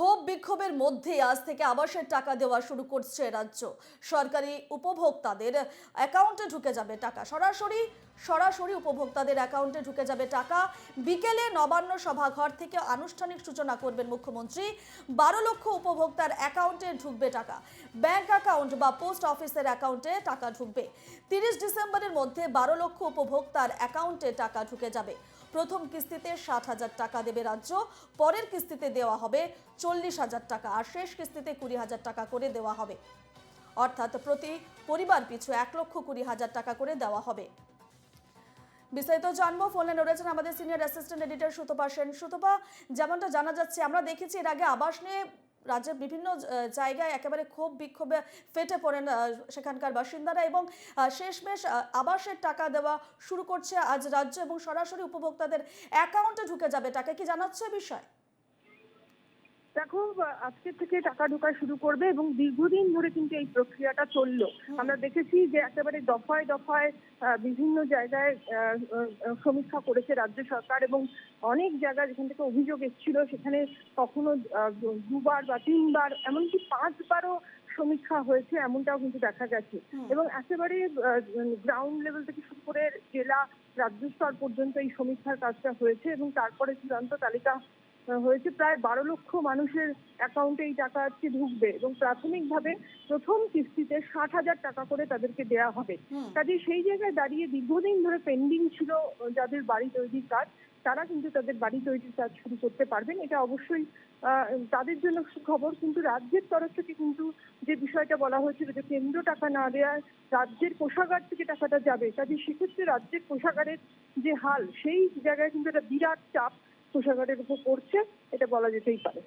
ক্ষোভ বিক্ষোভের মধ্যে আজ থেকে আবাসের টাকা দেওয়া শুরু করছে রাজ্য। সরকারি উপভোক্তাদের অ্যাকাউন্টে ঢুকে যাবে টাকা। সরাসরি সরাসরি উপভোক্তাদের অ্যাকাউন্টে ঢুকে যাবে টাকা। বিকেলে নবান্ন সভাঘর থেকে আনুষ্ঠানিক সূচনা করবেন মুখ্যমন্ত্রী। বারো লক্ষ উপভোক্তার অ্যাকাউন্টে ঢুকবে টাকা। ব্যাংক অ্যাকাউন্ট বা পোস্ট অফিসের অ্যাকাউন্টে টাকা ঢুকবে। তিরিশ ডিসেম্বরের মধ্যে বারো লক্ষ উপভোক্তার অ্যাকাউন্টে টাকা ঢুকে যাবে। প্রথম কিস্তিতে ষাট হাজার টাকা দেবে রাজ্য। পরের কিস্তিতে দেওয়া হবে চল্লিশ হাজার টাকা আর শেষ কিস্তিতে কুড়ি হাজার টাকা করে দেওয়া হবে। অর্থাৎ প্রতি পরিবার পিছু এক লক্ষ কুড়ি হাজার টাকা করে দেওয়া হবে। বিস্তারিত জানব, ফোনে রয়েছেন আমাদের senior assistant editor Sutapa Sen. Sutapa, যেমনটা জানা যাচ্ছে, আমরা দেখেছি এর আগে আবাস নিয়ে রাজ্যের বিভিন্ন জায়গায় একেবারে ক্ষোভ বিক্ষোভে ফেটে পড়েন সেখানকার বাসিন্দারা এবং শেষমেশ আবাসের টাকা দেওয়া শুরু করছে আজ রাজ্য এবং সরাসরি উপভোক্তাদের অ্যাকাউন্টে ঢুকে যাবে। টাকা কি জানাচ্ছে বিষয়? দেখো আজকে থেকে টাকা ঢোকা শুরু করবে এবং দীর্ঘদিন ধরে কিন্তু এই প্রক্রিয়াটা চলল। আমরা দেখেছি যে একেবারে দফায় দফায় বিভিন্ন জায়গায় সমীক্ষা করেছে রাজ্য সরকার এবং অনেক জায়গা যেখান থেকে অভিযোগ এসেছিল সেখানে কখনো দুবার বা তিনবার এমনকি পাঁচবারও সমীক্ষা হয়েছে এমনটাও কিন্তু দেখা গেছে। এবং একেবারে গ্রাউন্ড লেভেল থেকে শুরু করে জেলা রাজ্য স্তর পর্যন্ত এই সমীক্ষার কাজটা হয়েছে এবং তারপরে চূড়ান্ত তালিকা হয়েছে প্রায় বারো লক্ষ মানুষের অ্যাকাউন্টে এই টাকা আজকে ঢুকবে এবং প্রাথমিকভাবে প্রথম কিস্তিতে ষাট হাজার টাকা করে তাদেরকে দেয়া হবে। কাজে সেই জায়গায় দাঁড়িয়ে দীর্ঘদিন ধরে পেন্ডিং ছিল যাদের বাড়ি তৈরির কাজ তারা কিন্তু তাদের বাড়ি তৈরির কাজ শুরু করতে পারবেন। এটা অবশ্যই তাদের জন্য খবর কিন্তু রাজ্যের তরফ থেকে কিন্তু যে বিষয়টা বলা হয়েছিল যে কেন্দ্র টাকা না দেওয়ায় রাজ্যের কোষাগার থেকে টাকাটা যাবে। কাজে সেক্ষেত্রে রাজ্যের কোষাগারের যে হাল সেই জায়গায় কিন্তু একটা বিরাট চাপ কোষাগারের উপর পড়ছে এটা বলা যেতেই পারে।